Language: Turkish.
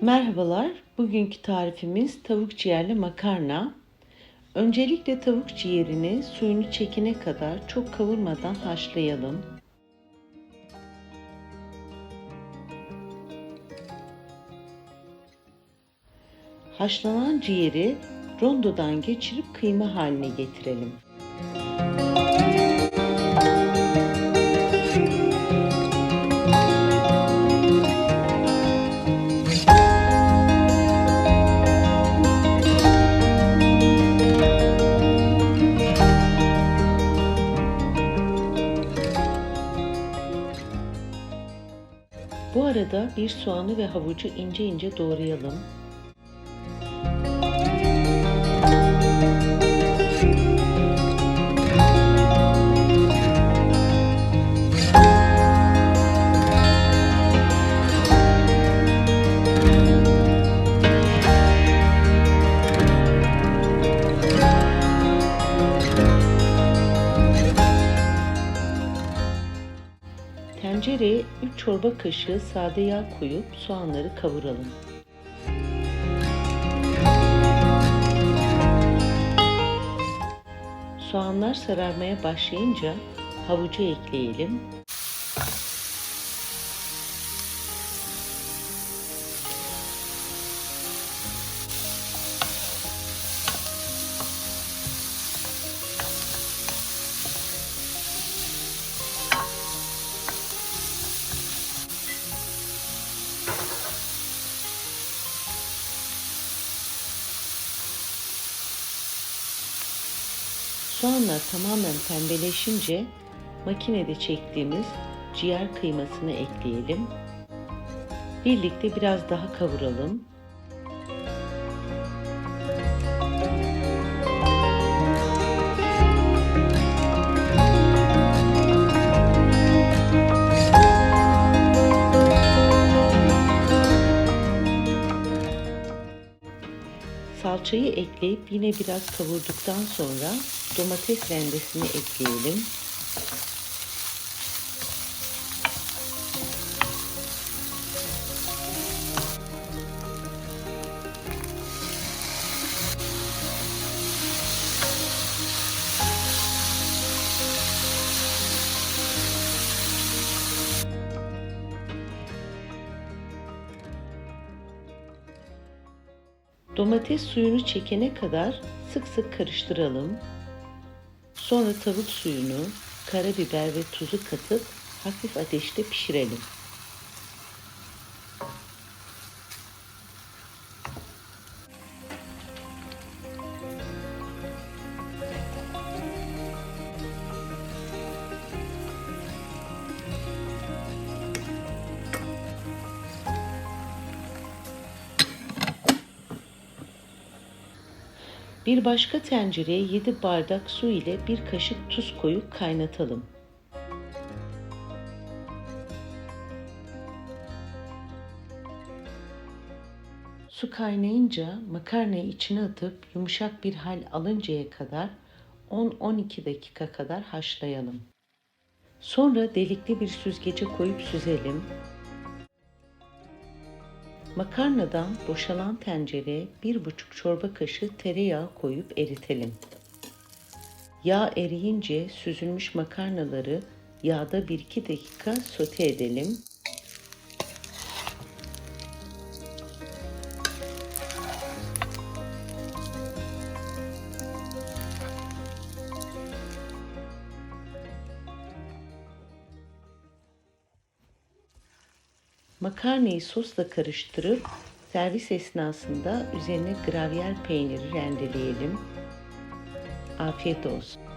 Merhabalar. Bugünkü tarifimiz tavuk ciğerli makarna. Öncelikle tavuk ciğerini suyunu çekene kadar çok kavurmadan haşlayalım. Haşlanan ciğeri rondodan geçirip kıyma haline getirelim. Bu arada bir soğanı ve havucu ince ince doğrayalım. Tencereye 3 çorba kaşığı sade yağ koyup soğanları kavuralım. Soğanlar sararmaya başlayınca havucu ekleyelim. Soğanlar tamamen pembeleşince makinede çektiğimiz ciğer kıymasını ekleyelim. Birlikte biraz daha kavuralım. Salçayı ekleyip yine biraz kavurduktan sonra domates rendesini ekleyelim. Domates suyunu çekene kadar sık sık karıştıralım. Sonra tavuk suyunu, karabiber ve tuzu katıp hafif ateşte pişirelim. Bir başka tencereye 7 bardak su ile bir kaşık tuz koyup kaynatalım. Su kaynayınca makarnayı içine atıp yumuşak bir hal alıncaya kadar 10-12 dakika kadar haşlayalım. Sonra delikli bir süzgece koyup süzelim. Makarnadan boşalan tencereye bir buçuk çorba kaşığı tereyağı koyup eritelim. Yağ eriyince süzülmüş makarnaları yağda 1-2 dakika sote edelim. Makarnayı sosla karıştırıp servis esnasında üzerine gravyer peyniri rendeleyelim. Afiyet olsun.